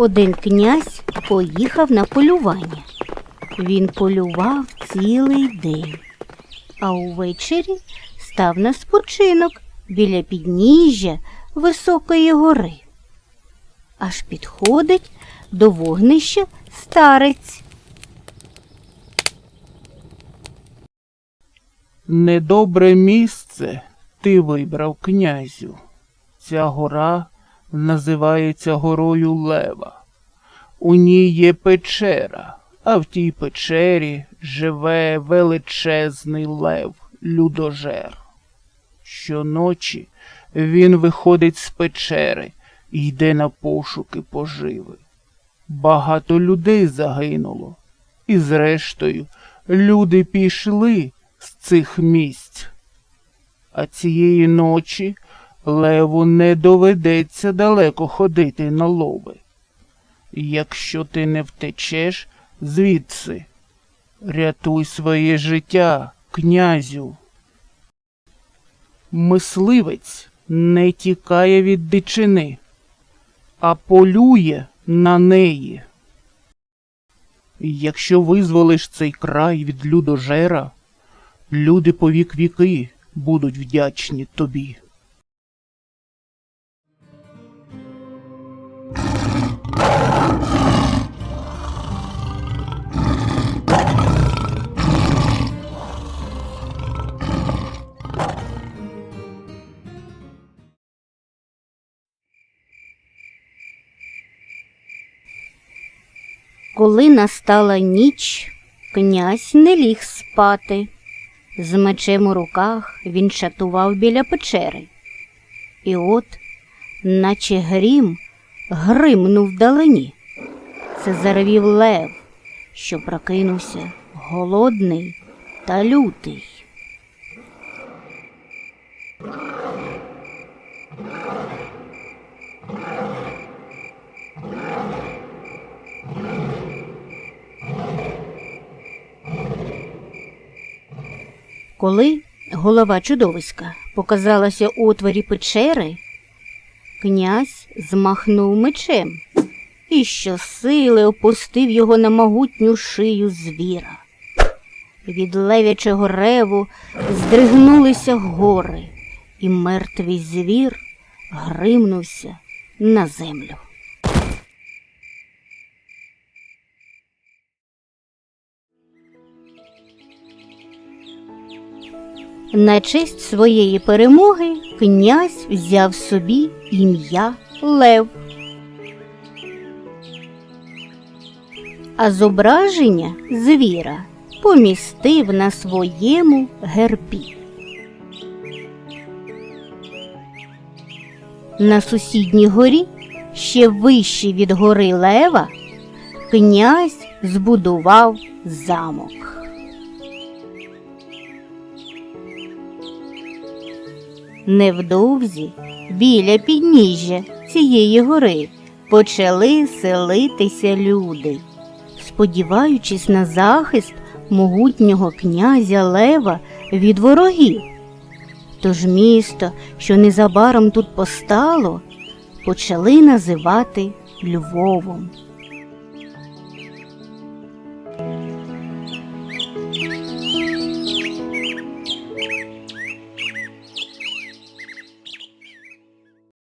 Один князь поїхав на полювання. Він полював цілий день, а увечері став на спочинок біля підніжжя високої гори. Аж підходить до вогнища старець. Недобре місце ти вибрав, князю. Ця гора називається горою Лева. У ній є печера, а в тій печері живе величезний лев, людожер. Щоночі він виходить з печери і йде на пошуки поживи. Багато людей загинуло, і зрештою люди пішли з цих місць. А цієї ночі леву не доведеться далеко ходити на лови. Якщо ти не втечеш звідси, рятуй своє життя, князю. Мисливець не тікає від дичини, а полює на неї. Якщо визволиш цей край від людожера, люди по вік віки будуть вдячні тобі. Коли настала ніч, князь не ліг спати. З мечем у руках він чатував біля печери. І от, наче грім, гримнув вдалині. Це заревів лев, що прокинувся голодний та лютий. Коли голова чудовиська показалася у отворі печери, князь змахнув мечем і щосили опустив його на могутню шию звіра. Від левячого реву здригнулися гори, і мертвий звір гримнувся на землю. На честь своєї перемоги князь взяв собі ім'я Лев. А зображення звіра помістив на своєму гербі. На сусідній горі, ще вище від гори Лева, князь збудував замок. Невдовзі біля підніжжя цієї гори почали селитися люди, сподіваючись на захист могутнього князя Лева від ворогів. Тож місто, що незабаром тут постало, почали називати Львовом.